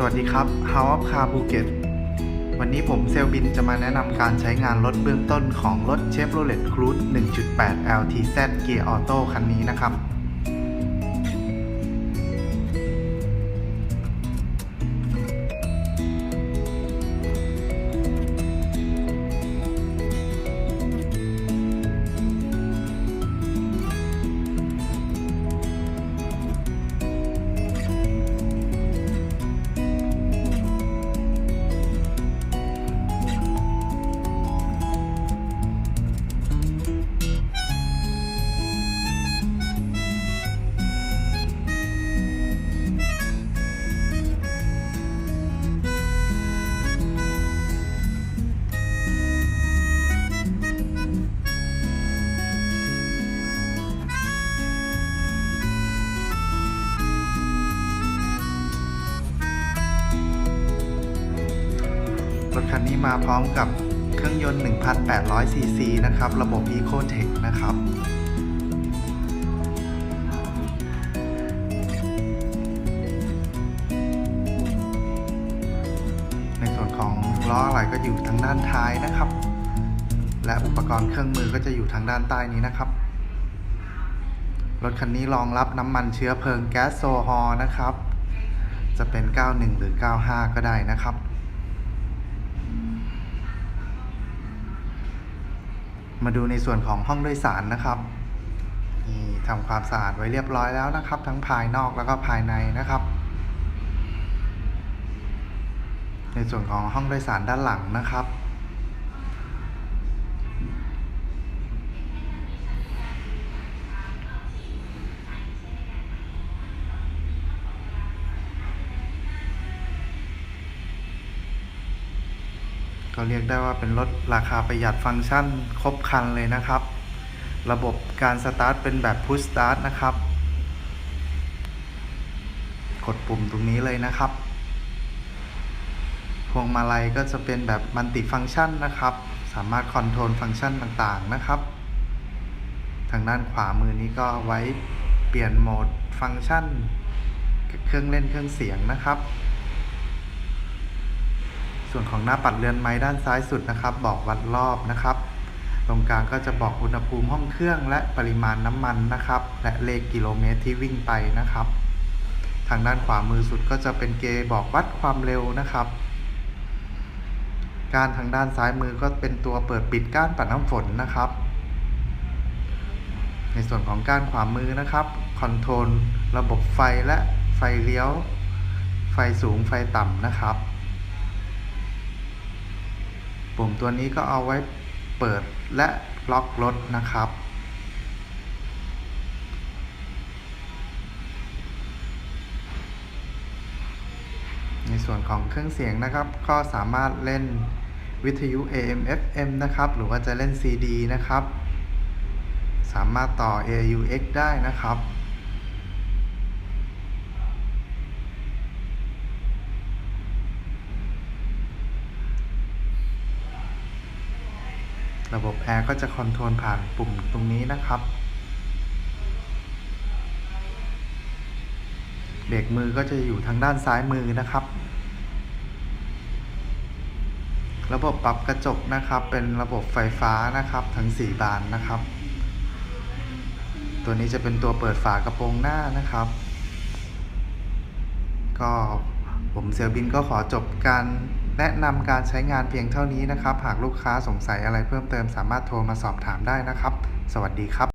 สวัสดีครับ House of Car Phuket วันนี้ผมเซลบินจะมาแนะนำการใช้งานรถเบื้องต้นของรถ Chevrolet Cruze 1.8 LTZ Gear Auto คันนี้นะครับ รถคันนี้มาพร้อมกับเครื่องยนต์ 1,800 ซีซีนะครับ ระบบ Ecotech นะครับ ในส่วนของล้ออะไรก็อยู่ทางด้านท้ายนะครับ และอุปกรณ์เครื่องมือก็จะอยู่ทางด้านใต้นี้นะครับ รถคันนี้รองรับน้ำมันเชื้อเพลิงแก๊สโซฮอลนะครับ จะเป็น 91 หรือ 95 ก็ได้นะครับ มาดูในส่วนของห้องโดยสารนะครับนี่ทำความสะอาดไว้เรียบร้อยแล้วนะครับ ทั้งภายนอกแล้วก็ภายในนะครับ ในส่วนของห้องโดยสารด้านหลังนะครับ ก็เรียกได้ว่าเป็นรถราคาประหยัดฟังก์ชันครบครันเลยนะครับ ระบบการสตาร์ทเป็นแบบพุชสตาร์ทนะครับ กดปุ่มตรงนี้เลยนะครับ พวงมาลัยก็จะเป็นแบบมัลติฟังก์ชันนะครับ สามารถคอนโทรลฟังก์ชันต่างๆนะครับ ทางด้านขวามือนี้ก็ไว้เปลี่ยนโหมดฟังก์ชัน เครื่องเล่นเครื่องเสียงนะครับ ส่วนของหน้าปัดเรือนไม้ด้านซ้ายสุดนะครับ บอกวัดรอบนะครับ ตรงกลางก็จะบอกอุณหภูมิห้องเครื่องและปริมาณน้ำมันนะครับ และเลขกิโลเมตรที่วิ่งไปนะครับ ทางด้านขวามือสุดก็จะเป็นเกย์บอกวัดความเร็วนะครับการทางด้านซ้ายมือก็เป็นตัวเปิดปิดก้านปัดน้ำฝนนะครับ ในส่วนของก้านขวามือนะครับ คอนโทรลระบบไฟและไฟเลี้ยว ไฟสูงไฟต่ำนะครับ ปุ่มตัวนี้ก็เอาไว้เปิดและล็อกรถนะครับ ในส่วนของเครื่องเสียงนะครับ ก็สามารถเล่นวิทยุ AM FM นะครับ หรือว่าจะเล่น CD นะครับ สามารถต่อ AUX ได้นะครับ ระบบแอร์ก็จะคอนโทรลผ่านปุ่มตรงนี้นะครับเบรกมือก็จะอยู่ทางด้านซ้ายมือนะครับ ระบบปรับกระจกนะครับ เป็นระบบไฟฟ้านะครับ ทั้ง 4 บานนะครับ ตัวนี้จะเป็นตัวเปิดฝากระโปรงหน้านะครับ ก็ผมเซลบินก็ขอจบการ แนะนำการใช้งานเพียงเท่านี้นะครับ หากลูกค้าสงสัยอะไรเพิ่มเติมสามารถโทรมาสอบถามได้นะครับ สวัสดีครับ